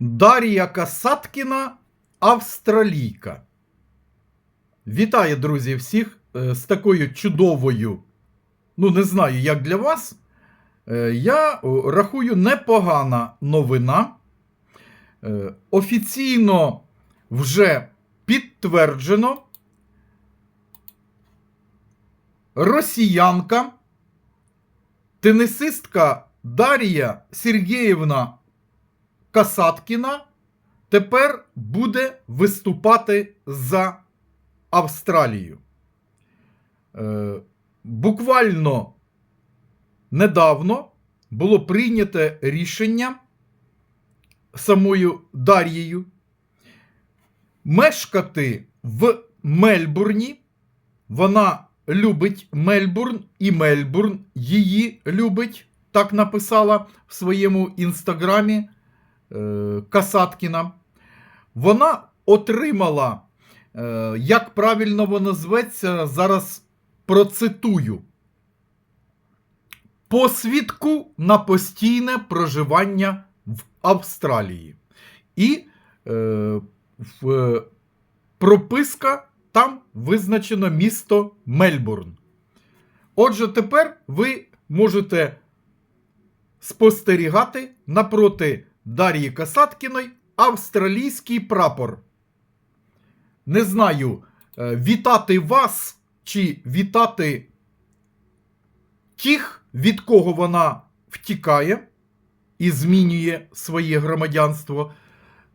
Дар'я Касаткіна, австралійка. Вітаю, друзі, всіх е, з такою чудовою. Ну, не знаю, як для вас. Е, Я рахую непогана новина. Е, Офіційно вже підтверджено. Росіянка, тенісистка Дар'я Сергіївна Касаткіна тепер буде виступати за Австралію. Е, буквально недавно було прийнято рішення самою Дар'єю мешкати в Мельбурні. Вона любить Мельбурн, і Мельбурн її любить. Так написала в своєму інстаграмі Касаткіна. Вона отримала, е, як правильно воно зветься, зараз процитую. Посвідку на постійне проживання в Австралії. І е, в, е, прописка там визначено місто Мельбурн. Отже, тепер ви можете спостерігати напроти Дар'ї Касаткіної австралійський прапор. Не знаю, е, вітати вас чи вітати тих, від кого вона втікає і змінює своє громадянство.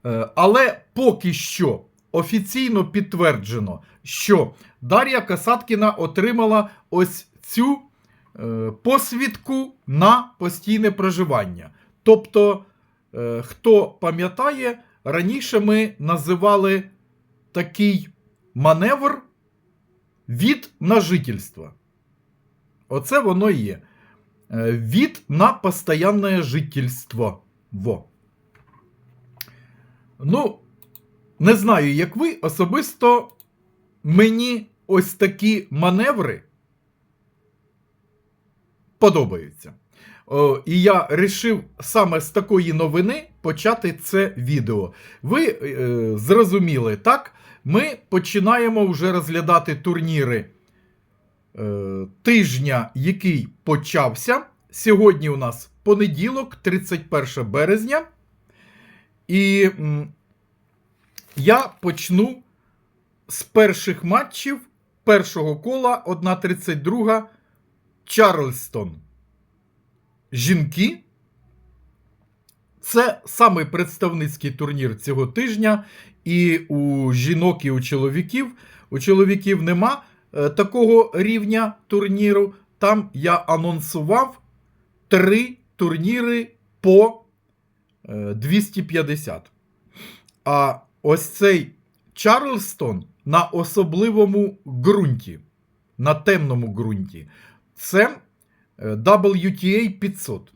Е, Але поки що офіційно підтверджено, що Дар'я Касаткіна отримала ось цю е, посвідку на постійне проживання. Тобто, хто пам'ятає, раніше ми називали такий маневр від на жительство. Оце воно і є. Е, Від на постоянне жительство. Во. Ну, не знаю, як ви, особисто мені ось такі маневри подобаються. І я вирішив саме з такої новини почати це відео. Ви е, зрозуміли, так? Ми починаємо вже розглядати турніри е, тижня, який почався. Сьогодні у нас понеділок, 31 березня. І м, я почну з перших матчів першого кола 1.32 Чарльстон. Жінки. Це самий представницький турнір цього тижня. І у жінок, і у чоловіків. У чоловіків нема е, такого рівня турніру. Там я анонсував три турніри по е, 250. А ось цей Чарльстон на особливому ґрунті, на темному ґрунті. Це е, WTA 500.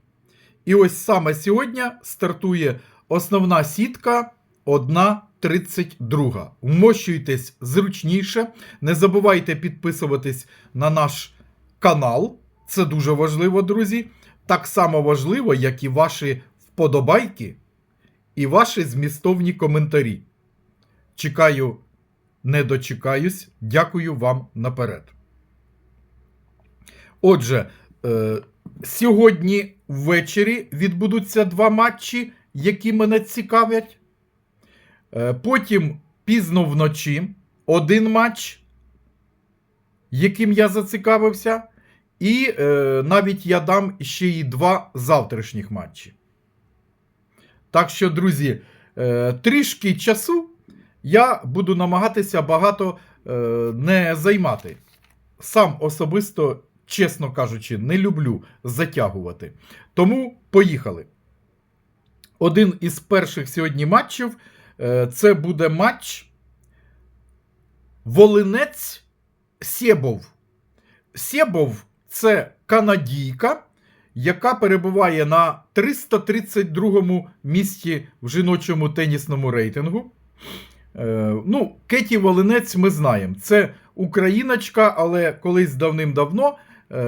І ось саме сьогодні стартує основна сітка 1.32. Вмощуйтесь зручніше. Не забувайте підписуватись на наш канал. Це дуже важливо, друзі. Так само важливо, як і ваші вподобайки і ваші змістовні коментарі. Чекаю, не дочекаюсь. Дякую вам наперед. Отже, е, сьогодні ввечері відбудуться два матчі, які мене цікавлять. Е, потім пізно вночі один матч, яким я зацікавився. І е, навіть я дам ще й два завтрашніх матчі. Так що, друзі, е, трішки часу я буду намагатися багато е, не займати. Сам особисто, чесно кажучи, не люблю затягувати. Тому поїхали. Один із перших сьогодні матчів е, це буде матч Волинець Сєбов. Сєбов це канадійка, яка перебуває на 332 місці в жіночому тенісному рейтингу. Е, ну, Кеті Волинець ми знаємо. Це україночка, але колись давним-давно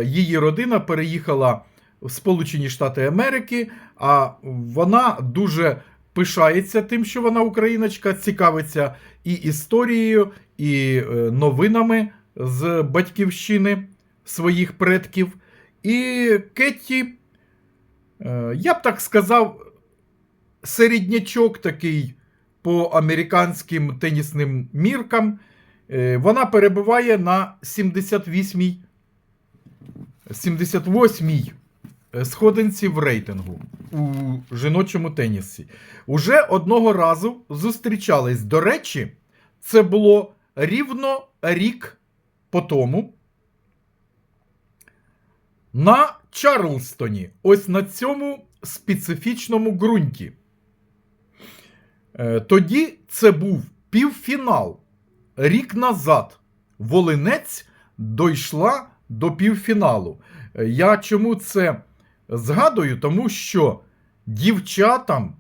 її родина переїхала в Сполучені Штати Америки, а вона дуже пишається тим, що вона україночка, цікавиться і історією, і е, новинами з батьківщини своїх предків. І Кетті, е, я б так сказав, середнячок такий по американським тенісним міркам. Е, Вона перебуває на 78-й 78-й е, сходинці в рейтингу у жіночому тенісі. Уже одного разу зустрічались. До речі, це було рівно рік по тому. На Чарлстоні, ось на цьому специфічному ґрунті. Е, Тоді це був півфінал. Рік назад Волинець дійшла до півфіналу. Е, Я чому це згадую? Тому що дівчатам,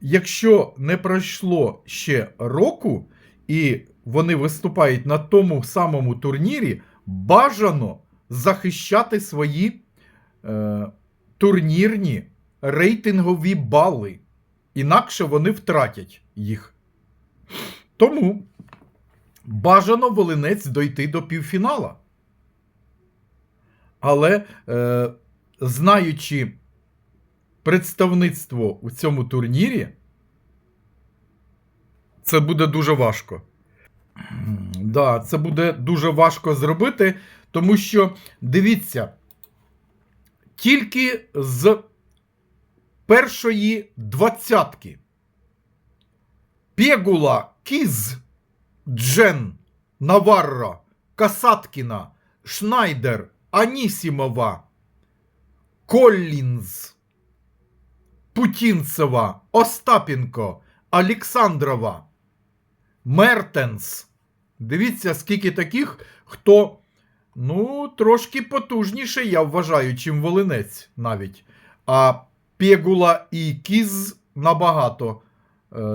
якщо не пройшло ще року, і вони виступають на тому самому турнірі, бажано захищати свої е, турнірні рейтингові бали. Інакше вони втратять їх. Тому бажано волинець дойти до півфінала. Але е, знаючи представництво у цьому турнірі, це буде дуже важко. Да, це буде дуже важко зробити, тому що дивіться, тільки з першої двадцятки Пегула, Кіз, Джен, Наварро, Касаткіна, Шнайдер, Анісімова, Коллінз, Путінцева, Остапенко, Олександрова, Мертенс. Дивіться, скільки таких, хто, ну, трошки потужніше, я вважаю, чим Волинець навіть. А Пегула і Кіз набагато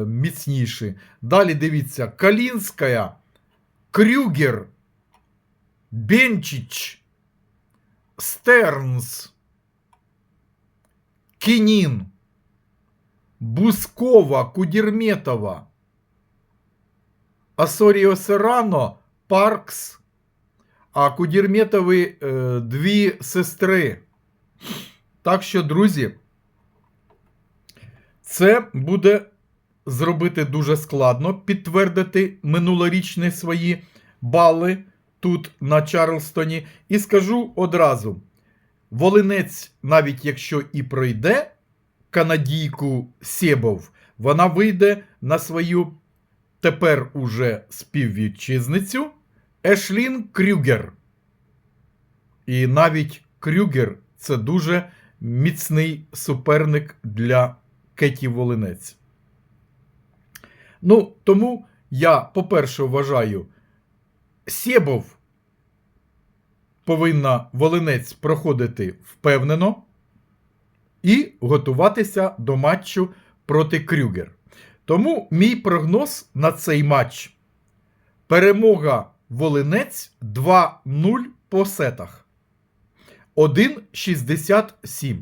міцніші. Далі дивіться: Калінська, Крюгер, Бенчич, Стернс, Кінін, Бускова, Кудірметова, Асоріо Серано, Паркс, а Кудірметові е, дві сестри. Так що, друзі, це буде зробити дуже складно, підтвердити минулорічні свої бали тут на Чарлстоні. І скажу одразу: Волинець, навіть якщо і пройде канадійку Себов, вона вийде на свою тепер уже співвітчизницю Ешлін Крюгер. І навіть Крюгер це дуже міцний суперник для Кеті Волинець. Ну, тому я, по-перше, вважаю, Себов повинна Волинець проходити впевнено і готуватися до матчу проти Крюгер. Тому мій прогноз на цей матч: перемога Волинець 2-0 по сетах. 1,67.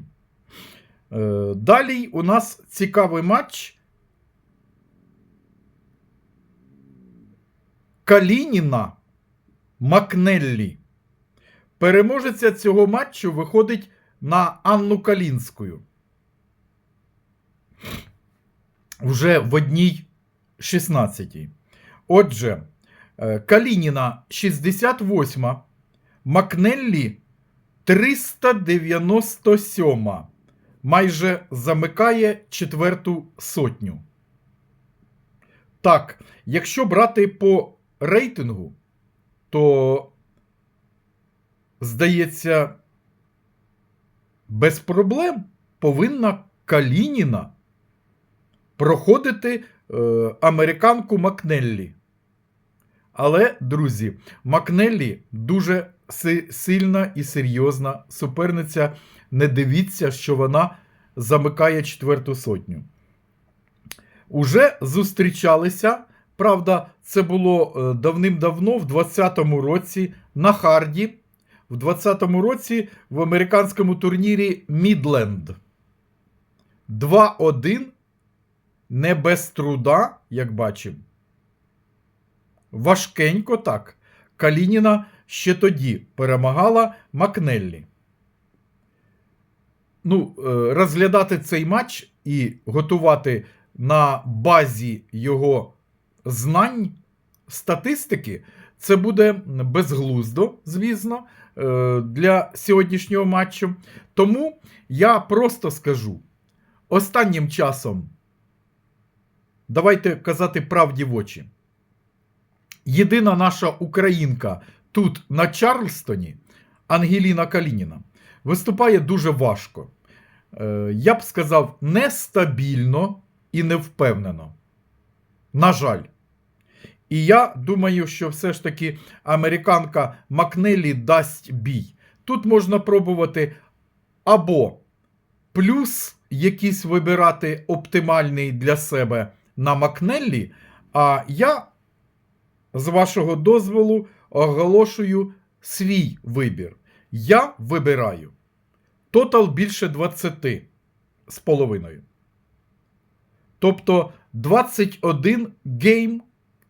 Е, Далі у нас цікавий матч. Калініна Макнеллі. Переможеця цього матчу виходить на Анну Калінську. Вже в одній 16. Отже, е, Калініна 68, Макнеллі 397. Майже замикає четверту сотню. Так, якщо брати по рейтингу, то, здається, без проблем повинна Калініна проходити е, американку Макнеллі. Але, друзі, Макнеллі дуже си- сильна і серйозна суперниця. Не дивіться, що вона замикає четверту сотню. Уже зустрічалися. Правда, це було е, давним-давно, в 20-му році, на Харді. В 20-му році в американському турнірі Мідленд. 2-1 не без труда, як бачимо. Важкенько так. Калініна ще тоді перемагала Макнеллі. Ну, е, розглядати цей матч і готувати на базі його знань, статистики, це буде безглуздо, звісно, е, для сьогоднішнього матчу. Тому я просто скажу: останнім часом, давайте казати правді в очі. Єдина наша українка тут на Чарльстоні, Ангеліна Калініна, виступає дуже важко. Е, Я б сказав, нестабільно і невпевнено. На жаль. І я думаю, що все ж таки американка Макнелі дасть бій. Тут можна пробувати або плюс якийсь вибирати оптимальний для себе на Макнеллі, а я, з вашого дозволу, оголошую свій вибір. Я вибираю тотал більше 20 з половиною. Тобто 21 гейм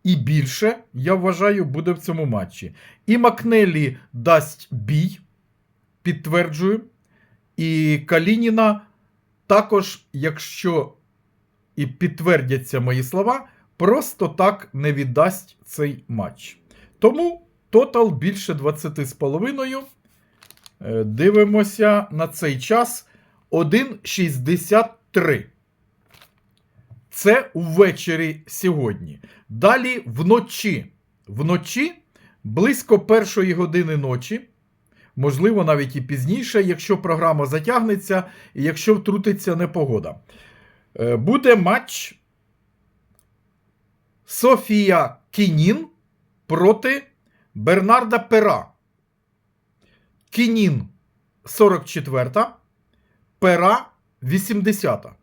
і більше, я вважаю, буде в цьому матчі. І Макнелі дасть бій, підтверджую. І Калініна також, якщо і підтвердяться мої слова, просто так не віддасть цей матч. Тому тотал більше 20,5. Е, Дивимося на цей час 1,63. Це ввечері сьогодні. Далі вночі. Вночі близько першої години ночі, можливо, навіть і пізніше, якщо програма затягнеться і якщо втрутиться непогода. Е, Буде матч Софія Кінін проти Бернарда Пера. Кінін 44, Пера 80.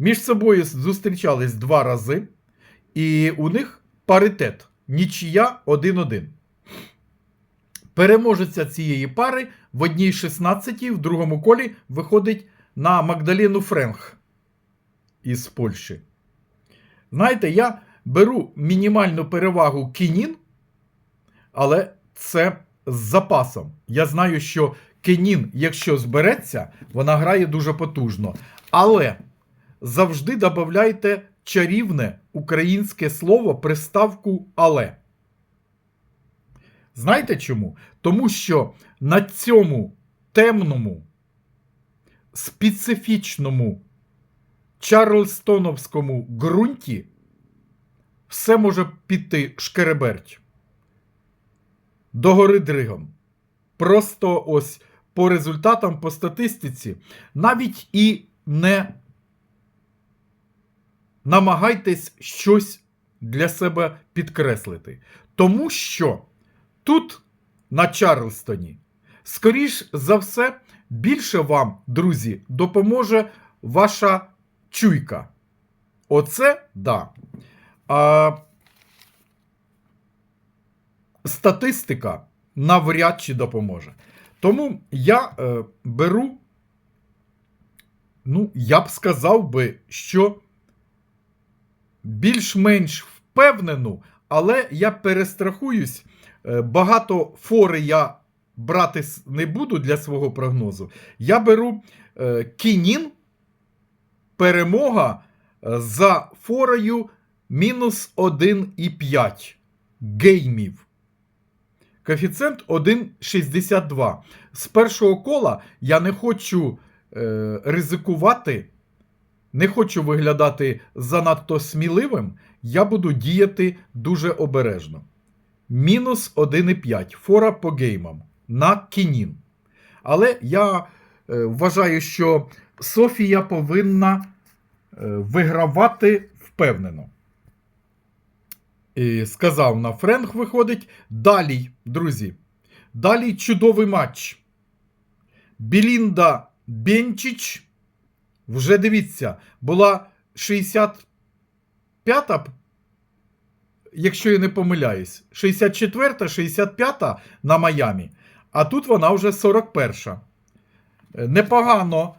Між собою зустрічались два рази, і у них паритет. Нічия 1-1. Переможеця цієї пари в одній 16 в другому колі виходить на Магдаліну Френх із Польщі. Знаєте, я беру мінімальну перевагу Кінін, але це з запасом. Я знаю, що Кенін, якщо збереться, вона грає дуже потужно. Але завжди додавайте чарівне українське слово приставку але. Знаєте чому? Тому що на цьому темному, специфічному Чарльстоновському ґрунті все може піти шкереберть. Догори дригом. Просто ось по результатам, по статистиці, навіть і не намагайтесь щось для себе підкреслити. Тому що тут, на Чарльстоні, скоріш за все, більше вам, друзі, допоможе ваша чуйка. Оце да. А, статистика навряд чи допоможе. Тому я е, беру, ну, я б сказав би, що більш-менш впевнену, але я перестрахуюсь. Е, багато фори я брати не буду для свого прогнозу. Я беру е, Кінін, перемога е, за форою мінус 1,5 геймів. Коефіцієнт 1,62. З першого кола я не хочу е, ризикувати, не хочу виглядати занадто сміливим. Я буду діяти дуже обережно. Мінус 1,5. Фора по геймам на кінін. Але я е, вважаю, що Софія повинна е, вигравати впевнено. І сказав на Френк виходить. Далі, друзі. Далі чудовий матч. Білінда Бенчич. Вже дивіться, була 65-та, якщо я не помиляюсь, 64-та, 65-та на Майамі. А тут вона вже 41-ша. Непогано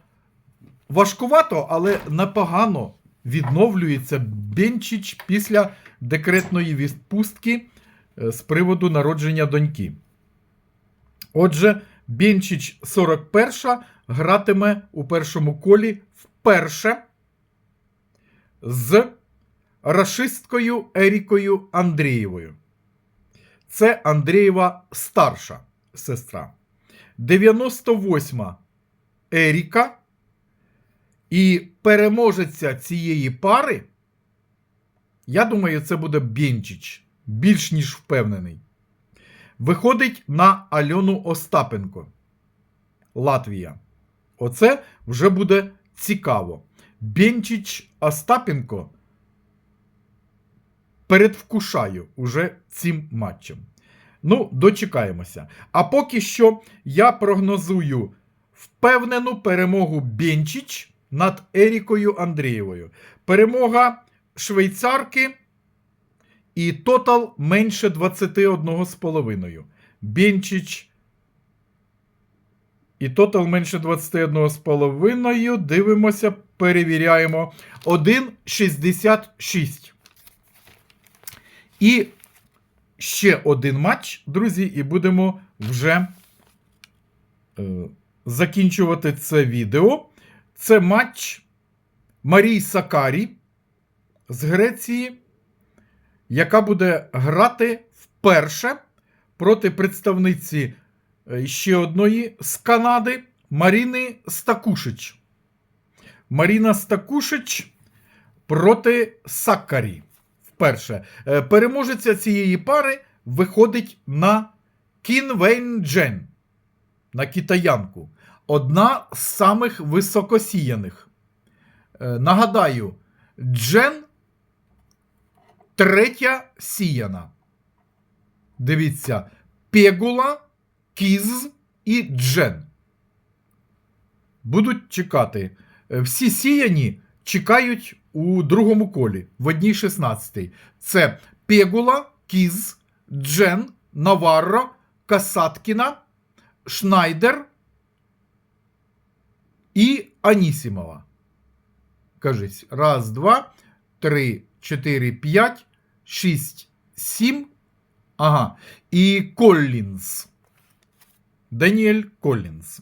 важкувато, але непогано відновлюється Бенчич після декретної відпустки е, з приводу народження доньки. Отже, Бенчич 41 гратиме у першому колі вперше з рашисткою Ерікою Андрієвою. Це Андрієва старша сестра. 98 Еріка. І переможеця цієї пари, я думаю, це буде Бєнчич. Більш ніж впевнений. Виходить на Альону Остапенко. Латвія. Оце вже буде цікаво. Бєнчич Остапенко передвкушаю уже цим матчем. Ну, дочекаємося. А поки що я прогнозую впевнену перемогу Бєнчич над Ерікою Андрієвою. Перемога швейцарки і тотал менше 21,5. Бєнчич. І тотал менше 21,5. Дивимося, перевіряємо. 1,66. І ще один матч, друзі, і будемо вже е, закінчувати це відео. Це матч Марії Сакарі з Греції, яка буде грати вперше проти представниці е, ще одної з Канади Маріни Стакушич. Маріна Стакушич проти Сакарі. Вперше. Е, Переможеця цієї пари виходить на Кінвейнджен, на китаянку. Одна з самих високосіяних. Е, Нагадаю, Джен третя сіяна. Дивіться, Пегула, Кіз і Джен. Будуть чекати. Всі сіяні чекають у другому колі, в одній 16. Це Пегула, Кіз, Джен, Наварро, Касаткіна, Шнайдер і Анісімова. Кажись, раз, два, три, чотири, п'ять, шість, сім. Ага. І Коллінз. Даніель Коллінз.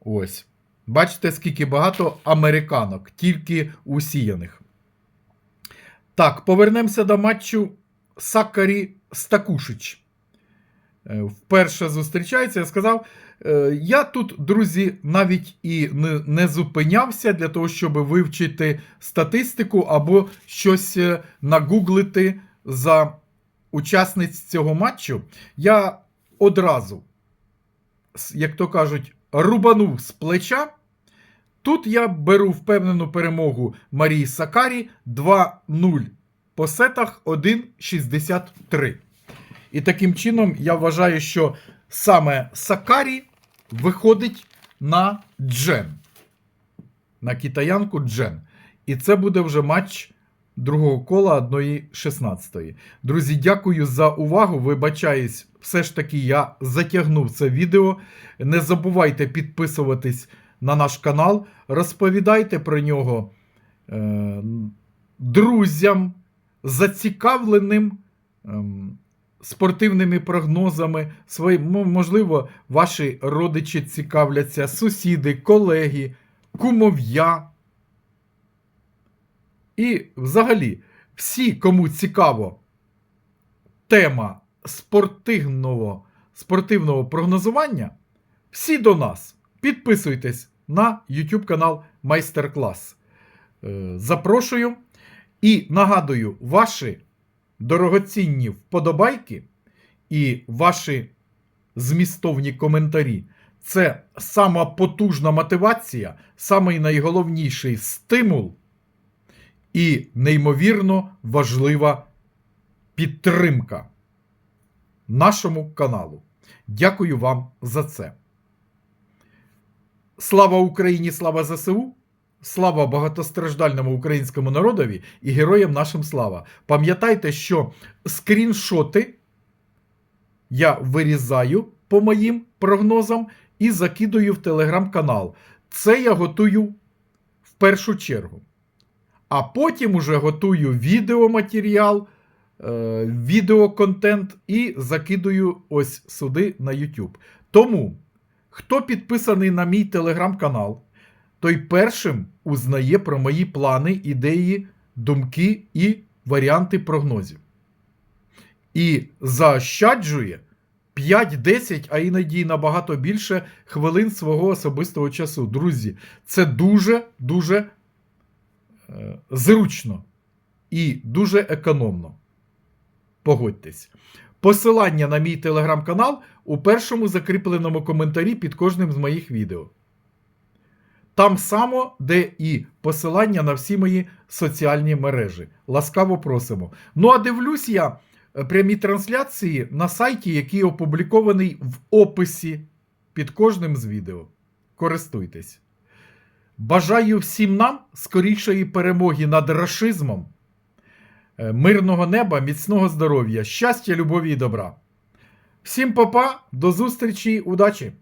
Ось. Бачите, скільки багато американок, тільки усіяних. Так, повернемося до матчу Сакарі Стакушич. Е, Вперше зустрічається, я сказав. е, Я тут, друзі, навіть і не, зупинявся для того, щоб вивчити статистику або щось е, нагуглити за учасниць цього матчу. Я одразу, як то кажуть, рубанув з плеча. Тут я беру впевнену перемогу Марії Сакарі 2-0 по сетах 1-63. І таким чином я вважаю, що саме Сакарі виходить на Джен. На китаянку Джен. І це буде вже матч другого кола 1-16. Друзі, дякую за увагу. Вибачаюсь, все ж таки я затягнув це відео. Не забувайте підписуватись на наш канал, розповідайте про нього е, друзям, зацікавленим ем, спортивними прогнозами. Свої, можливо, ваші родичі цікавляться, сусіди, колеги, кумов'я. І взагалі, всі, кому цікаво тема спортивного, спортивного прогнозування, всі до нас. Підписуйтесь на YouTube канал Майстер-клас. Е, Запрошую. І нагадую, ваші дорогоцінні вподобайки і ваші змістовні коментарі це сама потужна мотивація, самий найголовніший стимул і неймовірно важлива підтримка нашому каналу. Дякую вам за це. Слава Україні, слава ЗСУ! Слава багатостраждальному українському народові і героям нашим слава. Пам'ятайте, що скріншоти я вирізаю по моїм прогнозам і закидую в телеграм-канал. Це я готую в першу чергу. А потім уже готую відеоматеріал, е, відеоконтент і закидую ось сюди на YouTube. Тому, хто підписаний на мій телеграм-канал, той першим узнає про мої плани, ідеї, думки і варіанти прогнозів. І заощаджує 5-10, а іноді набагато більше хвилин свого особистого часу. Друзі, це дуже-дуже е, зручно і дуже економно. Погодьтесь. Посилання на мій телеграм-канал у першому закріпленому коментарі під кожним з моїх відео. Там само, де і посилання на всі мої соціальні мережі. Ласкаво просимо. Ну а дивлюсь я е, прямі трансляції на сайті, який опублікований в описі під кожним з відео. Користуйтесь. Бажаю всім нам скорішої перемоги над рашизмом, е, мирного неба, міцного здоров'я, щастя, любові і добра. Всім папа, до зустрічі, удачі!